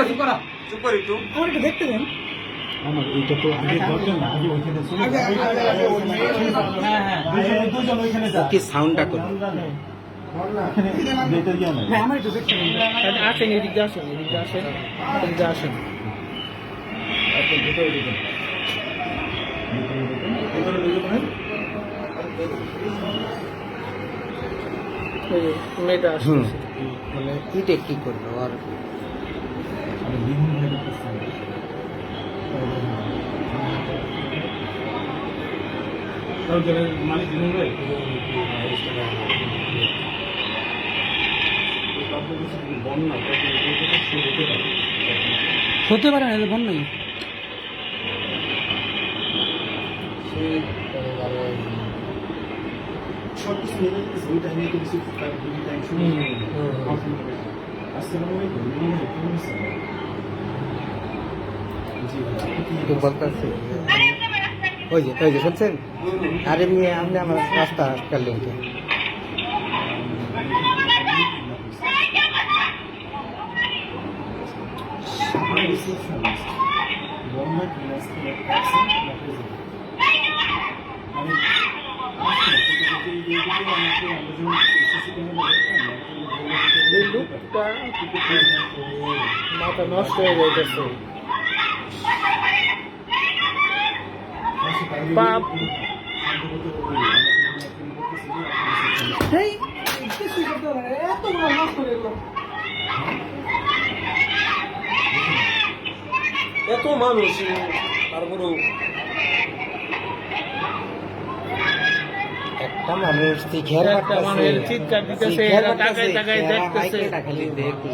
চুপ কর। একটু। আমার একটু দেখতে দেন। আমার এইটা তো আগে দরকার না আগে ওইখানে চলে আগে- আগে- আগে- আগে ওইখানে- হ্যাঁ হ্যাঁ দুজন দুজন ওইখানে যা কি সাউন্ডটা করো। এখানে যেতে গিয়ে না আমার একটু দেখতে দেন। আসেন এদিক আসেন এদিক আসেন এদিক আসেন। আপনি ভিতরে ঢুকুন ভিতরে ঢুকুন ভিতরে ঢুকুন এই যে মেয়েটা আসছে মানে কি করল? আর আমি বিভিন্ন ভাবে করতেছি মালিক দিন ভাই হতে পারে না বল নাই সব কিছু মিলে বলতেছে ওই যে ওই যে, শুনছেন? আরে মেয়ে, আপনি আমার রাস্তা কাটলেন কে মাথা নষ্ট হয়ে যাইতেছে। বাপ। এই কিছু করতে পারে না, এত বড় নষ্ট করে দিল এত মানুষ তারপরেও একটা মানুষ শিখের একটা মানুষের চিৎকার দিতেছে, এরা তাকায় তাকায় দেখতেছে। খালি দেখলো